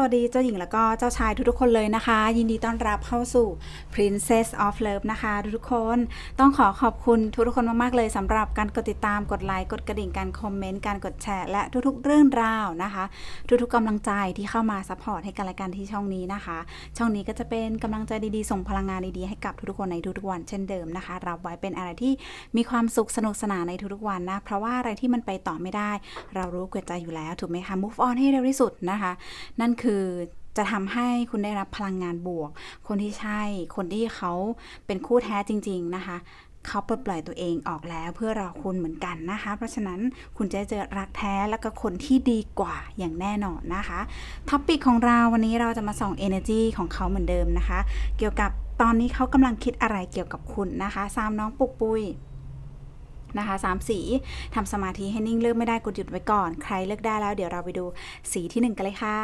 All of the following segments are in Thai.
สวัสดีเจ้าหญิงแล้วก็เจ้าชายทุกๆคนเลยนะคะ ยินดีต้อนรับเข้าสู่ Princess of Love นะคะ ทุกๆคนต้องขอขอบคุณทุกๆคนมากๆเลยสำหรับการกดติดตามกดไลค์กดกระดิ่งการคอมเมนต์การกดแชร์และทุกๆเรื่องราวนะคะ ทุกๆกำลังใจที่เข้ามาซัพพอร์ตให้กันและกันที่ช่องนี้นะคะ ช่องนี้ก็จะเป็นกำลังใจดีๆ ส่งพลังงานดีๆให้กับทุกๆคนในทุกๆวันเช่นเดิมนะคะรับไว้เป็นอะไรที่มีความสุขสนุกสนานในทุกๆวันนะเพราะว่าอะไรที่มันไปต่อไม่ได้ เรารู้เกิดใจอยู่แล้วถูกไหมคะ move on ให้เร็วที่สุดนะคะ นั่นคือจะทำให้คุณได้รับพลังงานบวก คนที่ใช่ คนที่เขาเป็นคู่แท้จริง ๆ นะคะ เขาปลดปล่อยตัวเองออกแล้วเพื่อรอคุณเหมือนกันนะคะ เพราะฉะนั้นคุณจะเจอรักแท้แล้วก็คนที่ดีกว่าอย่างแน่นอนนะคะท็อปปิกของเราวันนี้เราจะมาส่อง energy ของเขาเหมือนเดิมนะคะ เกี่ยวกับตอนนี้เขากำลังคิดอะไรเกี่ยวกับคุณนะคะซามน้องปุกปุย นะคะสามสีทำสมาธิให้นิ่งเลือกไม่ได้กดหยุดไว้ก่อน ใครเลือกได้แล้วเดี๋ยวเราไปดูสีที่หนึ่งกันเลยค่ะ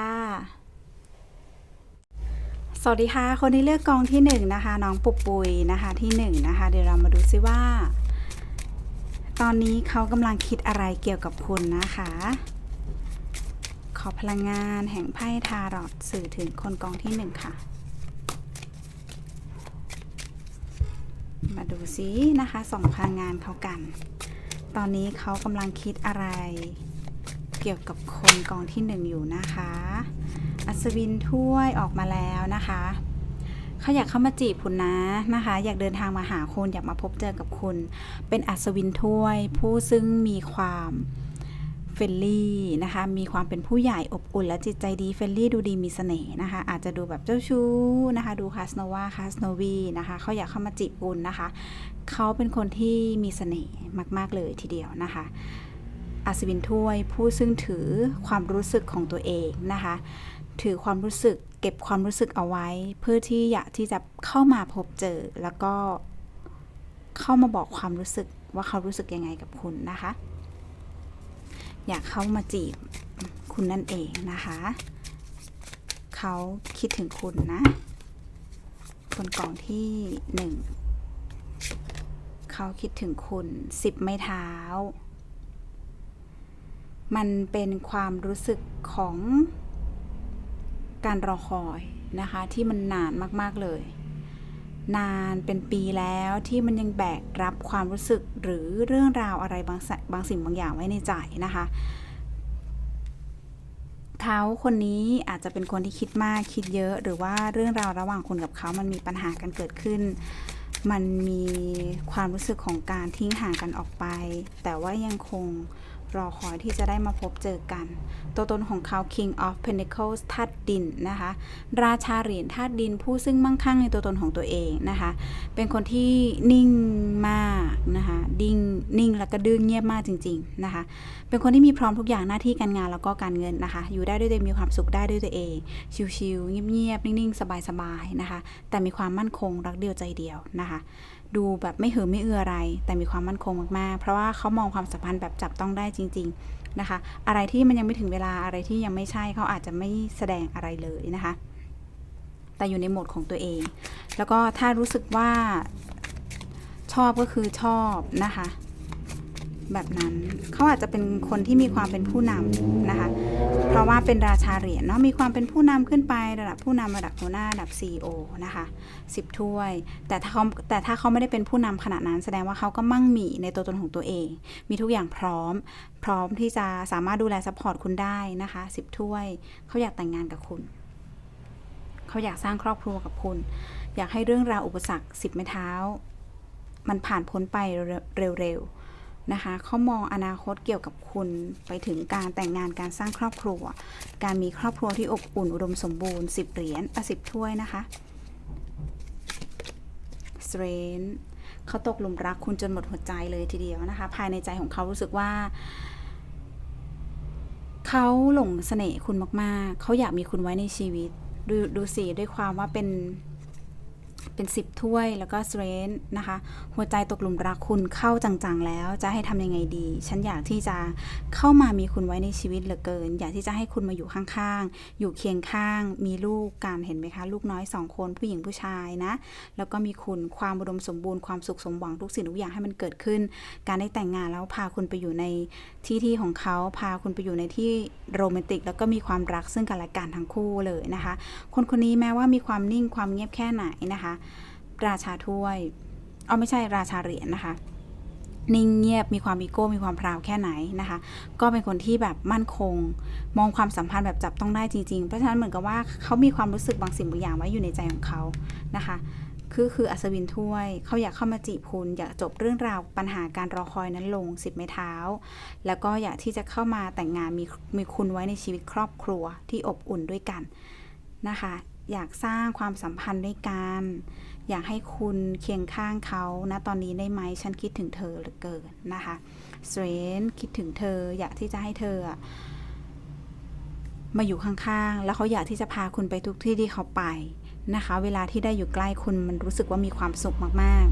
สวัสดีค่ะ คนที่เลือกกองที่หนึ่งนะคะน้องปุบปุยนะคะที่หนึ่งนะคะเดี๋ยวเรามาดูซิว่า ตอนนี้เขากำลังคิดอะไรเกี่ยวกับคุณนะคะ ขอพลังงานแห่งไพ่ทารอตสื่อถึงคนกองที่หนึ่งค่ะ มาดูซินะคะสองพลังงานเขากัน ตอนนี้เขากำลังคิดอะไร เกี่ยวกับคนกองที่หนึ่งอยู่นะคะ อัศวินถ้วยออกมาแล้วนะคะเขาอยากเข้ามาจีบคุณนะนะคะ อยากเดินทางมาหาคุณอยากมาพบเจอกับคุณ เป็นอัศวินถ้วย ผู้ซึ่งมีความ เฟรนลี่นะคะ มีความเป็นผู้ใหญ่อบอุ่นและจิตใจดีเฟรนลี่ดูดีมีเสน่ห์นะคะ อาจจะดูแบบเจ้าชู้นะคะ ดูคาสโนวาคาสโนวีนะคะเขาอยากเข้ามาจีบคุณนะคะ เขาเป็นคนที่มีเสน่ห์มาก ๆ เลยทีเดียวนะคะอัศวินถ้วยผู้ซึ่งถือความรู้สึกของตัวเองนะคะ ถือความรู้สึกเก็บความรู้สึกเอาไว้ เพื่อที่อยากที่จะเข้ามาพบเจอแล้วก็เข้ามาบอกความรู้สึกว่าเขารู้สึกยังไงกับคุณนะคะ อยากเข้ามาจีบคุณนั่นเองนะคะ เขาคิดถึงคุณนะคนกล่องที่หนึ่งเขาคิดถึงคุณสิบไม้เท้า มันเป็นความรู้สึกของการรอคอยนะคะ ที่มันนานมาก ๆ เลย นานเป็นปีแล้วที่มันยังแบกรับความรู้สึกหรือเรื่องราวอะไรบางสบางสิ่งบางอย่างไว้ในใจนะคะเขาคนนี้อาจจะเป็นคนที่คิดมากคิดเยอะ หรือว่าเรื่องราวระหว่างคุณกับเขามันมีปัญหากันเกิดขึ้น มันมีความรู้สึกของการทิ้งห่างกันออกไป แต่ว่ายังคง รอคอยที่จะได้มาพบเจอกัน ตัวตนของเขา King of Pentacles ธาตุดินนะคะ ราชาเหรียญธาตุดินผู้ซึ่งมั่งคั่งในตัวตนของตัวเองนะคะ เป็นคนที่นิ่งมากนะคะดิ่งนิ่งแล้วก็ดื้อเงียบมากจริง ๆนะคะ เป็นคนที่มีพร้อมทุกอย่างหน้าที่การงานแล้วก็การเงินนะคะ อยู่ได้ด้วยตัวเองมีความสุขได้ด้วยตัวเอง ชิวๆเงียบๆนิ่งๆ สบายๆนะคะ แต่มีความมั่นคงรักเดียวใจเดียวนะคะ ดูแบบไม่เหือไม่เอืออะไร แต่มีความมั่นคงมากๆ เพราะว่าเขามองความสัมพันธ์แบบจับต้องได้จริง ๆนะคะ อะไรที่มันยังไม่ถึงเวลาอะไรที่ยังไม่ใช่เขาอาจจะไม่แสดงอะไรเลยนะคะ แต่อยู่ในโหมดของตัวเอง แล้วก็ถ้ารู้สึกว่าชอบก็คือชอบนะคะ แบบนั้นเขาอาจจะเป็นคนที่มีความเป็นผู้นำนะคะ เพราะว่าเป็นราชาเหรียญเนาะมีความเป็นผู้นำขึ้นไประดับผู้นำระดับหัวหน้าระดับ CEO นะคะ10ถ้วย แต่ถ้าเขาแต่ถ้าเขาไม่ได้เป็นผู้นำขนาดนั้น แสดงว่าเขาก็มั่งมีในตัวตนของตัวเอง มีทุกอย่างพร้อม พร้อมที่จะสามารถดูแลซัพพอร์ตคุณได้นะคะ10ถ้วยเขาอยากแต่งงานกับคุณเขาอยากสร้างครอบครัวกับคุณ อยากให้เรื่องราวอุปสรรคสิบไม้เท้า มันผ่านพ้นไปเร็วๆ นะคะเขามองอนาคตเกี่ยวกับคุณไปถึงการแต่งงานการสร้างครอบครัว การมีครอบครัวที่อบอุ่นอุดมสมบูรณ์สิบเหรียญอะสิบถ้วยนะคะสเตรนเขาตกหลุมรักคุณจนหมดหัวใจเลยทีเดียวนะคะ ภายในใจของเขารู้สึกว่า เขาหลงเสน่ห์คุณมาก ๆ เขาอยากมีคุณไว้ในชีวิต ดูดูสิด้วยความว่าเป็น เป็น 10 ถ้วยแล้วก็สเตรนนะคะ หัวใจตกหลุมรักคุณเข้าจังๆแล้ว จะให้ทำยังไงดี ฉันอยากที่จะเข้ามามีคุณไว้ในชีวิตเหลือเกิน อยากที่จะให้คุณมาอยู่ข้างๆ อยู่เคียงข้าง มีลูกกันเห็นไหมคะ ลูกน้อยสองคนผู้หญิงผู้ชายนะ แล้วก็มีคุณความอุดมสมบูรณ์ความสุขสมหวังทุกสิ่งทุกอย่างให้มันเกิดขึ้น การได้แต่งงานแล้วพาคุณไปอยู่ใน ที่ที่ของเขาพาคุณไปอยู่ในที่โรแมนติก แล้วก็มีความรักซึ่งกันและกันทั้งคู่เลยนะคะ คนคนนี้แม้ว่ามีความนิ่งความเงียบแค่ไหนนะคะ ราชาถ้วยเอาไม่ใช่ราชาเหรียญนะคะ นิ่งเงียบมีความอีโก้มีความพราวแค่ไหนนะคะ ก็เป็นคนที่แบบมั่นคง มองความสัมพันธ์แบบจับต้องได้จริงๆ เพราะฉะนั้นเหมือนกับว่าเขามีความรู้สึกบางสิ่งบางอย่างไว้อยู่ในใจของเขานะคะ คือคืออัศวินถ้วย เขาอยากเข้ามาจีบคุณอยากจบเรื่องราวปัญหาการรอคอยนั้นลงสิบไม้เท้า แล้วก็อยากที่จะเข้ามาแต่งงานมีมีคุณไว้ในชีวิตครอบครัวที่อบอุ่นด้วยกันนะคะ อยากสร้างความสัมพันธ์ด้วยกัน อยากให้คุณเคียงข้างเขานะตอนนี้ได้ไหมฉันคิดถึงเธอเหลือเกินนะคะสเตรนคิดถึงเธอ อยากที่จะให้เธอมาอยู่ข้างๆ แล้วเขาอยากที่จะพาคุณไปทุกที่ที่เขาไป นะคะ เวลาที่ได้อยู่ใกล้คุณมันรู้สึกว่ามีความสุขมาก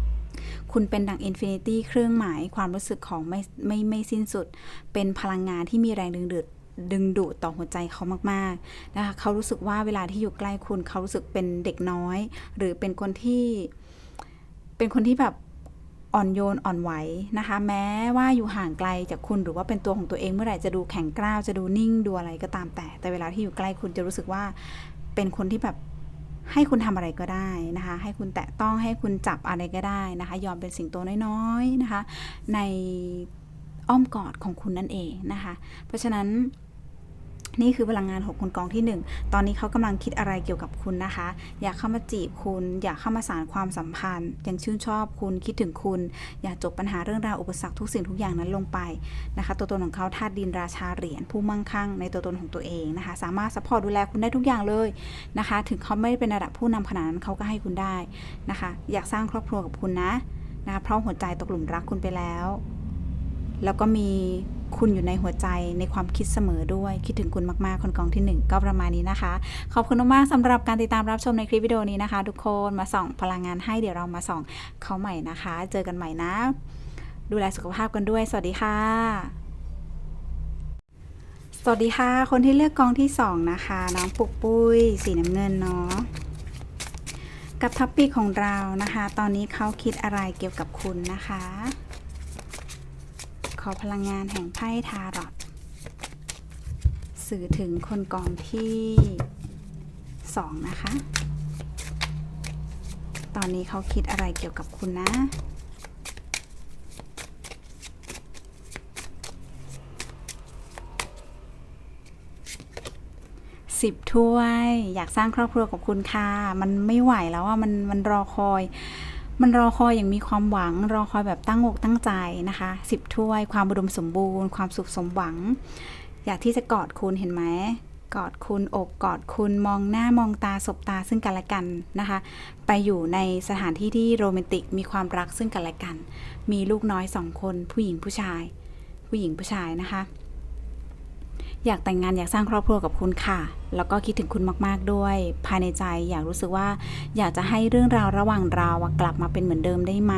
ๆ คุณเป็นดังอินฟินิตี้เครื่องหมายความรู้สึกของไม่ไม่ไม่สิ้นสุด เป็นพลังงานที่มีแรงดึงดูดดึงดูดต่อหัวใจเขามากๆนะคะเขารู้สึกว่าเวลาที่อยู่ใกล้คุณเขารู้สึกเป็นเด็กน้อย หรือเป็นคนที่ เป็นคนที่แบบอ่อนโยนอ่อนไหวนะคะ แม้ว่าอยู่ห่างไกลจากคุณหรือว่าเป็นตัวของตัวเองเมื่อไหร่จะดูแข็งกร้าวจะดูนิ่งดูอะไรก็ตามแต่ แต่เวลาที่อยู่ใกล้คุณจะรู้สึกว่าเป็นคนที่แบบ ให้คุณทำอะไรก็ได้นะคะ ให้คุณแตะต้องให้คุณจับอะไรก็ได้นะคะ ยอมเป็นสิ่งตัวน้อยๆนะคะ ในอ้อมกอดของคุณนั่นเองนะคะ เพราะฉะนั้น นี่คือพลังงานของคนกองที่ 1 ตอนนี้เขากำลังคิดอะไรเกี่ยวกับคุณนะคะ อยากเข้ามาจีบคุณ อยากเข้ามาสานความสัมพันธ์ ยังชื่นชอบคุณคิดถึงคุณ อยากจบปัญหาเรื่องราวอุปสรรคทุกสิ่งทุกอย่างนั้นลงไปนะคะ ตัวตนของเขาธาตุดินราชาเหรียญผู้มั่งคั่งในตัวตนของตัวเองนะคะ สามารถซัพพอร์ตดูแลคุณได้ทุกอย่างเลยนะคะ ถึงเขาไม่ได้เป็นระดับผู้นำขนาดนั้นเขาก็ให้คุณได้นะคะ อยากสร้างครอบครัวกับคุณนะนะเพราะหัวใจตกหลุมรักคุณไปแล้ว แล้วก็มีคุณอยู่ในหัวใจในความคิดเสมอด้วย คิดถึงคุณมากๆ คนกองที่ 1 ก็ประมาณนี้นะคะ ขอบคุณมากสำหรับการติดตามรับชมในคลิปวิดีโอนี้นะคะ ทุกคนมาส่องพลังงานให้เดี๋ยวเรามาส่องเขาใหม่นะคะ เจอกันใหม่นะ ดูแลสุขภาพกันด้วย สวัสดีค่ะ สวัสดีค่ะ คนที่เลือกกองที่ 2 นะคะน้องปุกปุ้ยสีน้ำเงินเนาะกับท็อปปี้ของเรานะคะ ตอนนี้เขาคิดอะไรเกี่ยวกับคุณนะคะ อพลังงานแห่งไพ่ทารอตสื่อถึงคนกองที่ 2 นะคะ ตอนนี้เขาคิดอะไรเกี่ยวกับคุณนะสิบถ้วย อยากสร้างครอบครัวกับคุณค่ะ มันไม่ไหวแล้วอะมันมันรอคอย มันรอคอยอย่างมีความหวัง รอคอยแบบตั้งอกตั้งใจนะคะสิบถ้วย ความอุดมสมบูรณ์ ความสุขสมหวัง อยากที่จะกอดคุณเห็นไหมกอดคุณอกกอดคุณมองหน้ามองตาสบตาซึ่งกันและกันนะคะ ไปอยู่ในสถานที่ที่โรแมนติกมีความรักซึ่งกันและกัน มีลูกน้อยสองคนผู้หญิงผู้ชาย ผู้หญิงผู้ชายนะคะ อยากแต่งงานอยากสร้างครอบครัวกับคุณค่ะ แล้วก็คิดถึงคุณมากๆด้วย ภายในใจอยากรู้สึกว่า อยากจะให้เรื่องราวระหว่างเรากลับมาเป็นเหมือนเดิมได้ไหม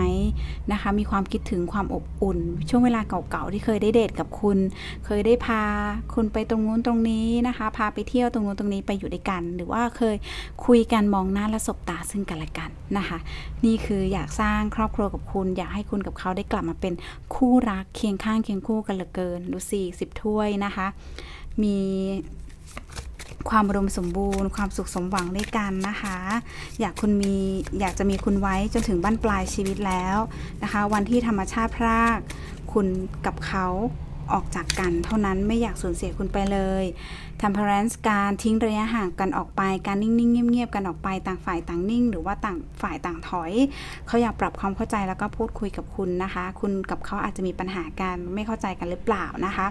นะคะ มีความคิดถึงความอบอุ่น ช่วงเวลาเก่าๆที่เคยได้เดทกับคุณ เคยได้พาคุณไปตรงนู้นตรงนี้นะคะ พาไปเที่ยวตรงนู้นตรงนี้ไปอยู่ด้วยกัน หรือว่าเคยคุยกันมองหน้าและสบตาซึ่งกันและกันนะคะ นี่คืออยากสร้างครอบครัวกับคุณ อยากให้คุณกับเขาได้กลับมาเป็นคู่รักเคียงข้างเคียงคู่กันเหลือเกินดูสิสิบถ้วยนะคะ มีความอุดมสมบูรณ์ ความสุขสมหวังด้วยกันนะคะ อยากคุณมีอยากจะมีคุณไว้จนถึงบั้นปลายชีวิตแล้วนะคะ วันที่ธรรมชาติพราก คุณกับเขา ออกจากกันเท่านั้นไม่อยากสูญเสียคุณไปเลย temperance การทิ้งระยะห่างกันออกไป การนิ่ง ๆ เงียบ ๆ กันออกไปต่างฝ่ายต่างนิ่ง หรือว่าต่างฝ่ายต่างถอย เขาอยากปรับความเข้าใจแล้วก็พูดคุยกับคุณนะคะ คุณกับเขาอาจจะมีปัญหากันไม่เข้าใจกันหรือเปล่านะคะ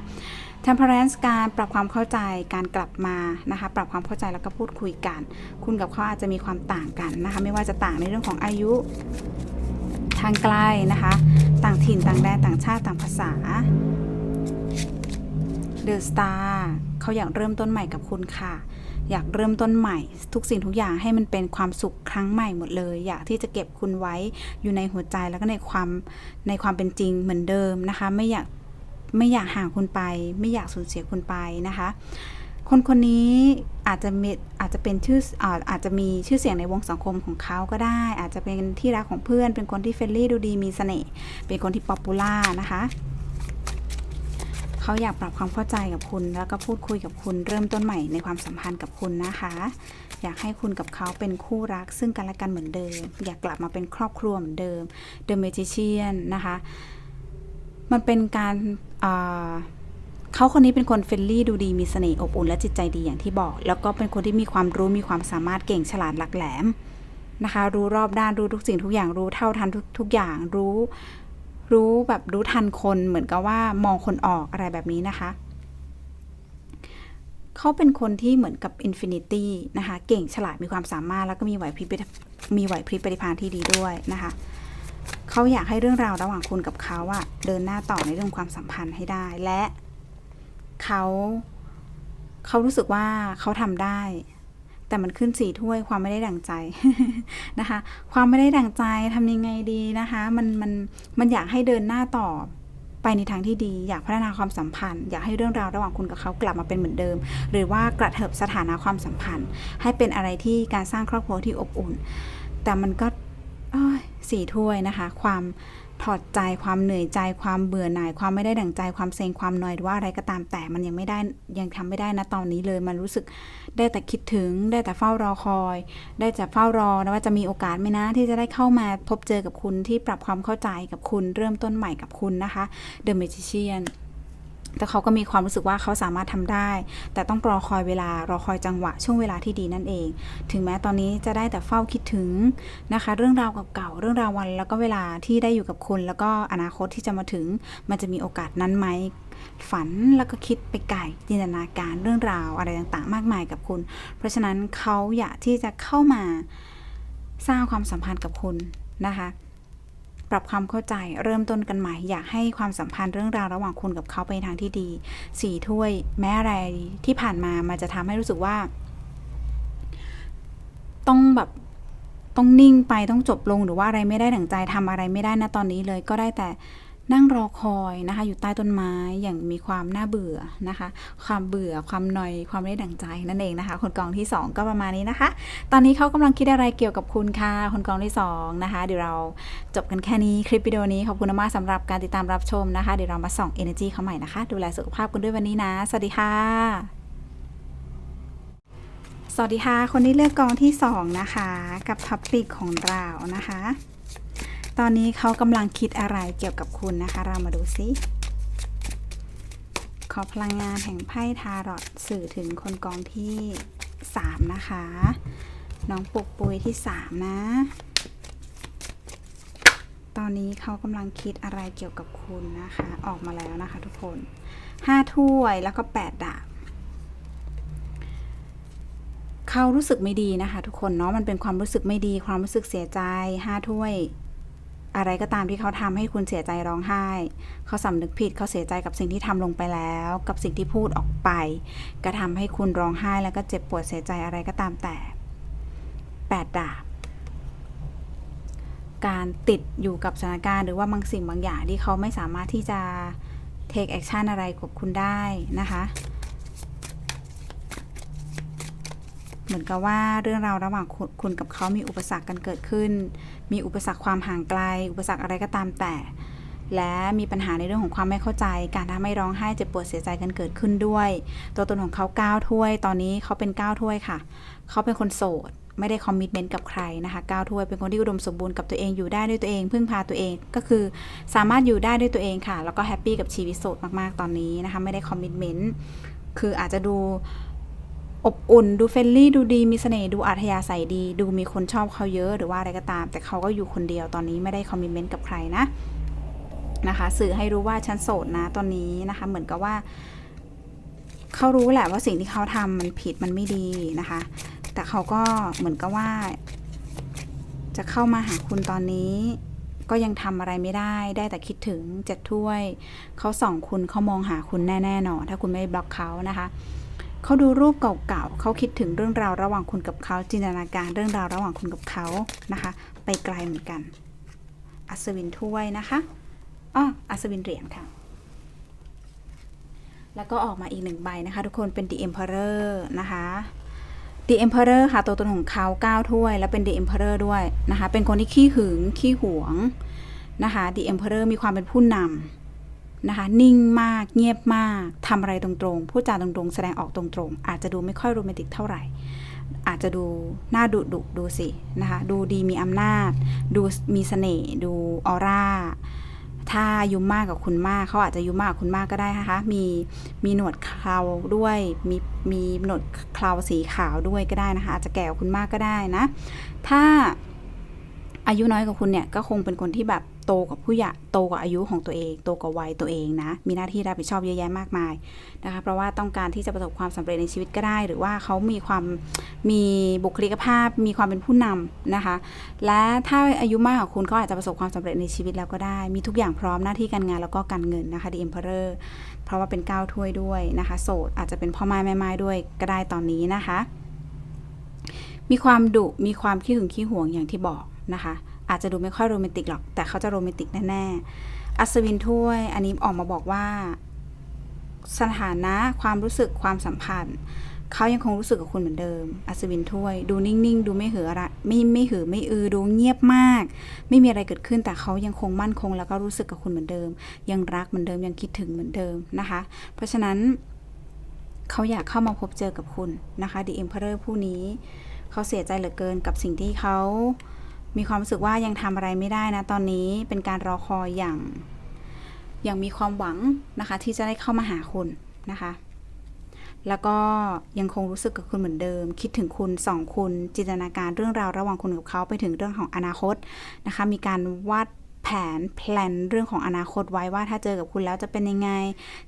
temperance การปรับความเข้าใจการกลับมานะคะ ปรับความเข้าใจแล้วก็พูดคุยกัน คุณกับเขาอาจจะมีความต่างกันนะคะ ไม่ว่าจะต่างในเรื่องของอายุทางไกลนะคะ ต่างถิ่นต่างแดนต่างชาติต่างภาษา The Star เขาอยากเริ่มต้นใหม่กับคุณค่ะ อยากเริ่มต้นใหม่ ทุกสิ่งทุกอย่างให้มันเป็นความสุขครั้งใหม่หมดเลย อยากที่จะเก็บคุณไว้อยู่ในหัวใจแล้วก็ในความในความเป็นจริงเหมือนเดิมนะคะ ไม่อยากไม่อยากห่างคุณไป ไม่อยากสูญเสียคุณไปนะคะ คนคนนี้อาจจะมีอาจจะเป็นชื่ออาอาจจะมีชื่อเสียงในวงสังคมของเขาก็ได้ อาจจะเป็นที่รักของเพื่อน เป็นคนที่เฟรนลี่ดูดีมีเสน่ห์เป็นคนที่ป๊อปปูล่านะคะ เขาอยากปรับความเข้าใจกับคุณ แล้วก็พูดคุยกับคุณเริ่มต้นใหม่ในความสัมพันธ์กับคุณนะคะ อยากให้คุณกับเขาเป็นคู่รักซึ่งกันและกันเหมือนเดิม อยากกลับมาเป็นครอบครัวเหมือนเดิม The Magician นะคะ มันเป็นการเขาคนนี้เป็นคนเฟรนลี่ดูดีมีเสน่ห์อบอุ่นและจิตใจดีอย่างที่บอก แล้วก็เป็นคนที่มีความรู้มีความสามารถเก่งฉลาดหลักแหลมนะคะ รู้รอบด้านรู้ทุกสิ่งทุกอย่างรู้เท่าทันทุกทุกอย่างรู้ รู้แบบรู้ทันคนเหมือนกับว่ามองคนออกอะไรแบบนี้นะคะ เขาเป็นคนที่เหมือนกับอินฟินิตี้นะคะ เก่งฉลาดมีความสามารถแล้วก็มีไหวพริบมีไหวพริบปฏิภาณที่ดีด้วยนะคะเขาอยากให้เรื่องราวระหว่างคุณกับเขาอะเดินหน้าต่อในเรื่องความสัมพันธ์ให้ได้และเขาเขารู้สึกว่าเขาทำได้ แต่มันขึ้นสี่ถ้วยความไม่ได้ดั่งใจนะคะ ความไม่ได้ดั่งใจทำยังไงดีนะคะ มันมันมันอยากให้เดินหน้าต่อไปในทางที่ดี อยากพัฒนาความสัมพันธ์ อยากให้เรื่องราวระหว่างคุณกับเขากลับมาเป็นเหมือนเดิม หรือว่ากระเถิบสถานะความสัมพันธ์ ให้เป็นอะไรที่การสร้างครอบครัวที่อบอุ่น แต่มันก็ เอ้ยสี่ถ้วยนะคะ ความถอดใจความเหนื่อยใจความเบื่อหน่าย ความไม่ได้ดั่งใจความเซ็งความนอยหรือว่าอะไรก็ตามแต่มันยังไม่ได้ยังทำไม่ได้นะตอนนี้เลย มันรู้สึกได้แต่คิดถึงได้แต่เฝ้ารอคอย ได้แต่เฝ้ารอนะว่าจะมีโอกาสไหมนะ ที่จะได้เข้ามาพบเจอกับคุณที่ปรับความเข้าใจกับคุณเริ่มต้นใหม่กับคุณนะคะ The Magician แต่เขาก็มีความรู้สึกว่าเขาสามารถทำได้ แต่ต้องรอคอยเวลารอคอยจังหวะช่วงเวลาที่ดีนั่นเอง ถึงแม้ตอนนี้จะได้แต่เฝ้าคิดถึงนะคะ เรื่องราวเก่าๆเรื่องราววันแล้วก็เวลาที่ได้อยู่กับคุณ แล้วก็อนาคตที่จะมาถึง มันจะมีโอกาสนั้นไหมฝันแล้วก็คิดไปไกลจินตนาการเรื่องราวอะไรต่างๆ มากมายกับคุณ เพราะฉะนั้นเขาอยากที่จะเข้ามาสร้างความสัมพันธ์กับคุณนะคะ ปรับความเข้าใจเริ่มต้นกันใหม่ อยากให้ความสัมพันธ์เรื่องราวระหว่างคุณกับเขาไปในทางที่ดีสี่ถ้วย แม้อะไรที่ผ่านมามันจะทำให้รู้สึกว่า ต้องแบบต้องนิ่งไปต้องจบลงหรือว่าอะไรไม่ได้ดั่งใจทำอะไรไม่ได้นะตอนนี้เลยก็ได้แต่ นั่งรอคอยนะคะ อยู่ใต้ต้นไม้อย่างมีความน่าเบื่อนะคะ ความเบื่อความหนอยความไม่ได้ดั่งใจนั่นเองนะคะ คนกองที่สองก็ประมาณนี้นะคะ ตอนนี้เขากำลังคิดอะไรเกี่ยวกับคุณค่ะคนกองที่สองนะคะเดี๋ยวเราจบกันแค่นี้คลิปวิดีโอนี้ขอบคุณมากสำหรับการติดตามรับชมนะคะเดี๋ยวเรามาส่อง energy เขาใหม่นะคะ ดูแลสุขภาพกันด้วยวันนี้นะ สวัสดีค่ะสวัสดีค่ะ คนที่เลือกกองที่ 2 นะคะ กับท็อปปิกของเรานะคะ ตอนนี้เขากำลังคิดอะไรเกี่ยวกับคุณนะคะ เรามาดูซิขอพลังงานแห่งไพ่ทารอตสื่อถึงคนกองที่ 3 นะคะ น้องปุกปุยที่ 3 นะ ตอนนี้เขากำลังคิดอะไรเกี่ยวกับคุณนะคะ ออกมาแล้วนะคะทุกคน 5 ถ้วยแล้วก็ 8 ดาบเขารู้สึกไม่ดีนะคะ ทุกคนเนาะมันเป็นความรู้สึกไม่ดีความรู้สึกเสียใจห้าถ้วย อะไรก็ตามที่เขาทำให้คุณเสียใจร้องไห้ เขาสำนึกผิดเขาเสียใจกับสิ่งที่ทำลงไปแล้ว กับสิ่งที่พูดออกไปก็ทำให้คุณร้องไห้แล้วก็เจ็บปวดเสียใจอะไรก็ตามแต่แปดดาบการติดอยู่กับสถานการณ์หรือว่าบางสิ่งบางอย่างที่เขาไม่สามารถที่จะ take action อะไรกับคุณได้นะคะ เหมือนกับว่าเรื่องราวระหว่างคุณคุณกับเขามีอุปสรรคกันเกิดขึ้น มีอุปสรรคความห่างไกล อุปสรรคอะไรก็ตามแต่ และมีปัญหาในเรื่องของความไม่เข้าใจ การทำให้ร้องไห้เจ็บปวดเสียใจกันเกิดขึ้นด้วย ตัวตนของเขาก้าวถ้วย ตอนนี้เขาเป็นก้าวถ้วยค่ะ เขาเป็นคนโสดไม่ได้คอมมิชเมนต์กับใครนะคะก้าวถ้วยเป็นคนที่อุดมสมบูรณ์กับตัวเองอยู่ได้ด้วยตัวเอง พึ่งพาตัวเองก็คือสามารถอยู่ได้ด้วยตัวเองค่ะ แล้วก็แฮปปี้กับชีวิตโสดมากๆตอนนี้นะคะ ไม่ได้คอมมิชเมนต์คืออาจจะดู อบอุ่น ดูเฟรนลี่ดูดีมีเสน่ห์ดูอัธยาศัยดี ดูมีคนชอบเขาเยอะหรือว่าอะไรก็ตาม แต่เขาก็อยู่คนเดียวตอนนี้ไม่ได้คอมมิชเมนต์กับใครนะนะคะ สื่อให้รู้ว่าฉันโสดนะตอนนี้นะคะ เหมือนกับว่า เขารู้แหละว่าสิ่งที่เขาทำมันผิดมันไม่ดีนะคะ แต่เขาก็เหมือนกับว่า จะเข้ามาหาคุณตอนนี้ก็ยังทำอะไรไม่ได้ ได้แต่คิดถึงเจ็ดถ้วย เขาส่องคุณเขามองหาคุณแน่ๆหนอนถ้าคุณไม่บล็อกเขานะคะ เขาดูรูปเก่าๆเขาคิดถึงเรื่องราวระหว่างคุณกับเขาจินตนาการเรื่องราวระหว่างคุณกับเขานะคะ ไปไกลเหมือนกัน อัศวินถ้วยนะคะอ้ออัศวินเหรียญค่ะ แล้วก็ออกมาอีกหนึ่งใบนะคะ ทุกคนเป็น The Emperor นะคะ The Emperor ค่ะ ตัวตนของเขา9ถ้วย แล้วเป็น The Emperor ด้วยนะคะ เป็นคนที่ขี้หึงขี้หวงนะคะ The Emperor มีความเป็นผู้นำ นะคะ นิ่งมากเงียบมากทำอะไรตรงๆพูดจาตรงๆ แสดงออกตรงๆ อาจจะดูไม่ค่อยโรแมนติกเท่าไหร่ อาจจะดูหน่าดุดุดูสินะคะดูดีมีอำนาจ ดูมีเสน่ห์ดูออร่าถ้ายุมากกับคุณมากเขาอาจจะอายุมากกับคุณมากก็ได้นะคะ มีมีหนวดเคราด้วยมีมีหนวดเคราสีขาวด้วยก็ได้นะคะอาจจะแก่กว่าคุณมากก็ได้นะ ถ้าอายุน้อยกว่าคุณเนี่ยก็คงเป็นคนที่แบบ โตกว่าผู้ใหญ่โตกว่าอายุของตัวเอง โตกว่าวัยตัวเองนะ มีหน้าที่รับผิดชอบเยอะแยะมากมายนะคะ เพราะว่าต้องการที่จะประสบความสำเร็จในชีวิตก็ได้ หรือว่าเขามีความมีบุคลิกภาพ มีความเป็นผู้นำนะคะ และถ้าอายุมากกว่าคุณเขาอาจจะประสบความสำเร็จในชีวิตแล้วก็ได้ มีทุกอย่างพร้อมหน้าที่การงานแล้วก็การเงินนะคะ The Emperor เพราะว่าเป็นก้าวถ้วยด้วยนะคะ โสดอาจจะเป็นพ่อไม้แม่ไม้ด้วยก็ได้ตอนนี้นะคะ มีความดุ มีความขี้หึงขี้หวงอย่างที่บอกนะคะ อาจจะดูไม่ค่อยโรแมนติกหรอก แต่เขาจะโรแมนติกแน่ๆ อัศวินถ้วย อันนี้ออกมาบอกว่า สถานะความรู้สึกความสัมพันธ์เขายังคงรู้สึกกับคุณเหมือนเดิม อัศวินถ้วย ดูนิ่งๆ ดูไม่หืออะไรไม่ไม่หือไม่อือดูเงียบมาก ไม่มีอะไรเกิดขึ้นแต่เขายังคงมั่นคง แล้วก็รู้สึกกับคุณเหมือนเดิม ยังรักเหมือนเดิมยังคิดถึงเหมือนเดิมนะคะ เพราะฉะนั้นเขาอยากเข้ามาพบเจอกับคุณนะคะ The Emperor ผู้นี้ เขาเสียใจเหลือเกินกับสิ่งที่เขา มีความรู้สึกว่ายังทำอะไรไม่ได้นะ ตอนนี้เป็นการรอคอยอย่าง อย่างมีความหวังนะคะ ที่จะได้เข้ามาหาคุณนะคะ แล้วก็ยังคงรู้สึกกับคุณเหมือนเดิม คิดถึงคุณสองคุณจินตนาการเรื่องราวระหว่างคุณกับเขาไปถึงเรื่องของอนาคตนะคะ มีการวาด แผนแพลนเรื่องของอนาคตไว้ว่าถ้าเจอกับคุณแล้วจะเป็นยังไง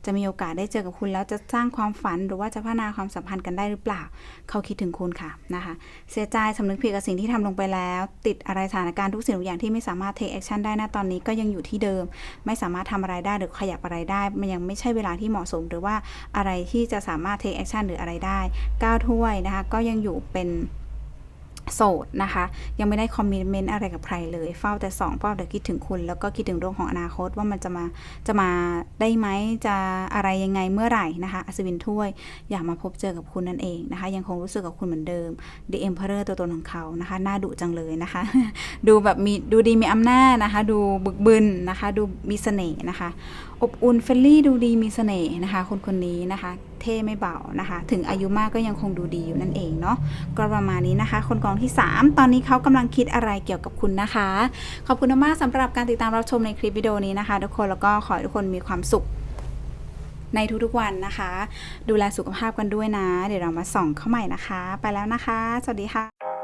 จะมีโอกาสได้เจอกับคุณแล้วจะสร้างความฝันหรือว่าจะพัฒนาความสัมพันธ์กันได้หรือเปล่า เขาคิดถึงคุณค่ะนะคะ เสียใจสำนึกผิดกับสิ่งที่ทำลงไปแล้ว ติดอะไรสถานการณ์ทุกสิ่งทุกอย่างที่ไม่สามารถ take action ได้นะตอนนี้ก็ยังอยู่ที่เดิม ไม่สามารถทำอะไรได้หรือขยับอะไรได้ มันยังไม่ใช่เวลาที่เหมาะสม หรือว่าอะไรที่จะสามารถ take action หรืออะไรได้ก้าวถ้วยนะคะก็ยังอยู่เป็น โสดนะคะ ยังไม่ได้คอมมิเมนต์อะไรกับใครเลย เฝ้าแต่สองเฝ้าแต่คิดถึงคุณ แล้วก็คิดถึงเรื่องของอนาคตว่ามันจะมาจะมาได้ไหมจะอะไรยังไงเมื่อไหร่นะคะอัศวินถ้วย อยากมาพบเจอกับคุณนั่นเองนะคะ ยังคงรู้สึกกับคุณเหมือนเดิม The Emperor ตัวตนของเขานะคะน่าดุจังเลยนะคะ ดูแบบมีดูดีมีอำนาจนะคะ ดูบึกบึนนะคะ ดูมีเสน่ห์นะคะ อบอุ่นเฟลลี่ดูดีมีเสน่ห์นะคะ คนคนนี้นะคะ เท่ไม่เบานะคะ ถึงอายุมากก็ยังคงดูดีอยู่นั่นเองเนาะก็ประมาณนี้นะคะ คนกองที่ 3 ตอนนี้เขากำลังคิดอะไรเกี่ยวกับคุณนะคะ ขอบคุณมากๆสำหรับการติดตามรับชมในคลิปวิดีโอนี้นะคะ ทุกคนแล้วก็ขอให้ทุกคนมีความสุขในทุกๆวันนะคะ ดูแลสุขภาพกันด้วยนะ เดี๋ยวเรามาส่องเข้าใหม่นะคะ ไปแล้วนะคะ สวัสดีค่ะ